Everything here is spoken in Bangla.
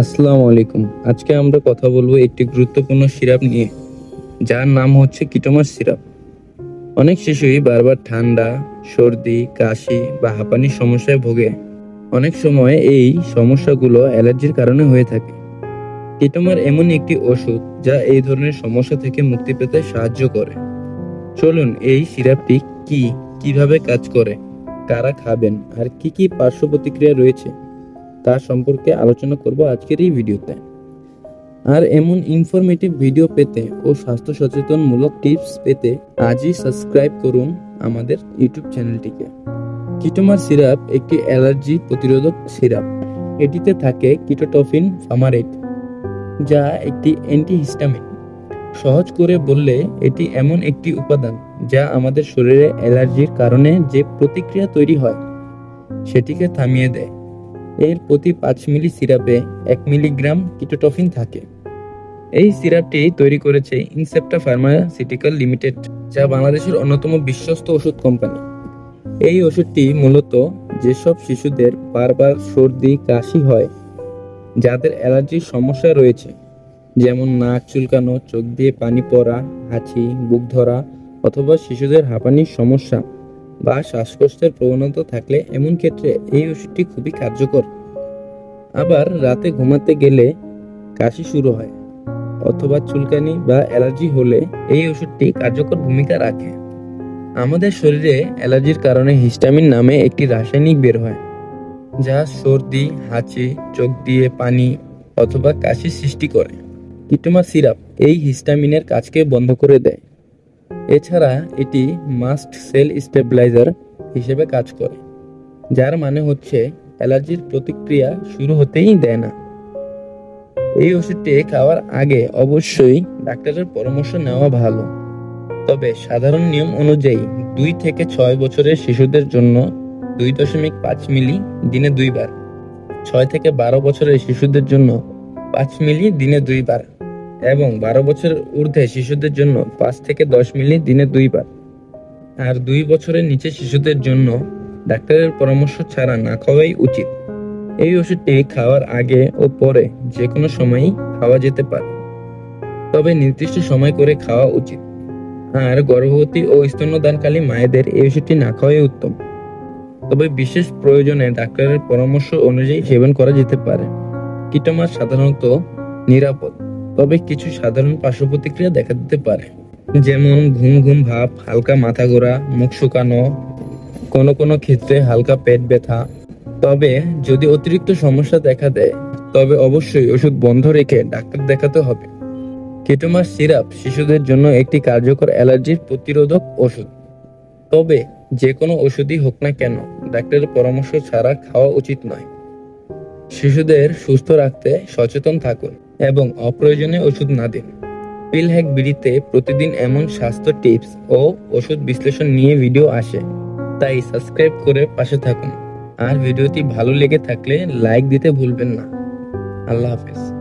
আসসালামু আলাইকুম। আজকে আমরা কথা বলব একটি গুরুত্বপূর্ণ সিরাপ নিয়ে, যার নাম হচ্ছে কিটোমাস সিরাপ। অনেক শিশুই বারবার ঠান্ডা, সর্দি, কাশি বা হাঁপানির সমস্যায় ভোগে। অনেক সময় এই সমস্যাগুলো অ্যালার্জির কারণে হয়ে থাকে। কিটোমার এমন একটি ওষুধ যা এই ধরনের সমস্যা থেকে মুক্তি পেতে সাহায্য করে। চলুন এই সিরাপটি কি, কীভাবে কাজ করে, কারা খাবেন, আর কি কি পার্শ্ব প্রতিক্রিয়া রয়েছে? তার সম্পর্কে আলোচনা করব আজকের এই ভিডিওতে। আর এমন ইনফরমেটিভ ভিডিও পেতে ও স্বাস্থ্য সচেতনমূলক টিপস পেতে আজই সাবস্ক্রাইব করুন আমাদের ইউটিউব চ্যানেলটিকে কিটোমার সিরাপ একটি অ্যালার্জি প্রতিরোধক সিরাপ এটিতে থাকে কিটোটফিন ফামারেট যা একটি অ্যান্টিহিস্টামিন সহজ করে বললে, এটি এমন একটি উপাদান যা আমাদের শরীরে অ্যালার্জির কারণে যে প্রতিক্রিয়া তৈরি হয়, সেটিকে থামিয়ে দেয়। এর প্রতি পাঁচ মিলি সিরাপে এক মিলিগ্রাম কিটোটফিন থাকে। এই সিরাপটি তৈরি করেছে ইনসেপ্টা ফার্মাসিউটিক্যাল লিমিটেড, যা বাংলাদেশের অন্যতম বিশ্বস্ত ওষুধ কোম্পানি। এই ওষুধটি মূলত যেসব শিশুদের বারবার সর্দি, কাশি হয়, যাদের অ্যালার্জির সমস্যা রয়েছে, যেমন নাক চুলকানো, চোখ দিয়ে পানি পড়া, হাঁচি, বুক ধরা, অথবা শিশুদের হাঁপানির সমস্যা বা শ্বাসকষ্টের প্রবণতা থাকলে এমন ক্ষেত্রে এই ওষুধটি খুবই কার্যকর। আবার রাতে ঘুমাতে গেলে কাশি শুরু হয় অথবা চুলকানি বা অ্যালার্জি হলে এই ওষুধটি কার্যকর ভূমিকা রাখে। আমাদের শরীরে অ্যালার্জির কারণে হিস্টামিন নামে একটি রাসায়নিক বের হয়, যা সর্দি, হাঁচি, চোখ দিয়ে পানি অথবা কাশি সৃষ্টি করে। কিটোমার সিরাপ এই হিস্টামিনের কাজকে বন্ধ করে দেয়। এছাড়া এটি মাস্ট সেল স্টেবিলাইজার হিসেবে কাজ করে, যার মানে হচ্ছে অ্যালার্জির প্রতিক্রিয়া শুরু হতেই দেয় না। এই ওষুধটি খাওয়ার আগে অবশ্যই ডাক্তারের পরামর্শ নেওয়া ভালো। তবে সাধারণ নিয়ম অনুযায়ী দুই থেকে ছয় বছরের শিশুদের জন্য দুই দশমিক পাঁচ মিলি দিনে দুইবার, ছয় থেকে বারো বছরের শিশুদের জন্য পাঁচ মিলি দিনে দুইবার। এবং বারো বছরের ঊর্ধ্বে শিশুদের জন্য পাঁচ থেকে দশ মিলি দিনে দুইবার। আর দুই বছরের নিচে শিশুদের জন্য ডাক্তারের পরামর্শ ছাড়া না খাওয়াই উচিত। এই ওষুধটি খাওয়ার আগে ও পরে যে কোনো সময়ই খাওয়া যেতে পারে। তবে নির্দিষ্ট সময় করে খাওয়া উচিত। আর গর্ভবতী ও স্তন্যদানকালী মায়েদের এই ওষুধটি না খাওয়াই উত্তম। তবে বিশেষ প্রয়োজনে ডাক্তারের পরামর্শ অনুযায়ী সেবন করা যেতে পারে। কিটোমাস সাধারণত নিরাপদ। তবে কিছু সাধারণ পার্শ্ব প্রতিক্রিয়া দেখা দিতে পারে। যেমন ঘুম ঘুম ভাব, হালকা মাথা ঘোরা, মুখ শুকানো, কোনো কোনো ক্ষেত্রে হালকা পেট ব্যথা। তবে যদি অতিরিক্ত সমস্যা দেখা দেয়, তবে অবশ্যই ওষুধ বন্ধ রেখে ডাক্তার দেখাতে হবে। কেটোমাস সিরাপ শিশুদের জন্য একটি কার্যকর অ্যালার্জির প্রতিরোধক ওষুধ। তবে যে কোনো ওষুধই হোক না কেন, ডাক্তারের পরামর্শ ছাড়া খাওয়া উচিত নয়। শিশুদের সুস্থ রাখতে সচেতন থাকুন। এবং অপ্রয়োজনে ওষুধ না দিন। পিল হ্যাক বিড়িতে প্রতিদিন এমন স্বাস্থ্য টিপস ও ওষুধ বিশ্লেষণ নিয়ে ভিডিও আসে, তাই সাবস্ক্রাইব করে পাশে থাকুন। আর ভিডিওটি ভালো লেগে থাকলে লাইক দিতে ভুলবেন না। আল্লাহ হাফেজ।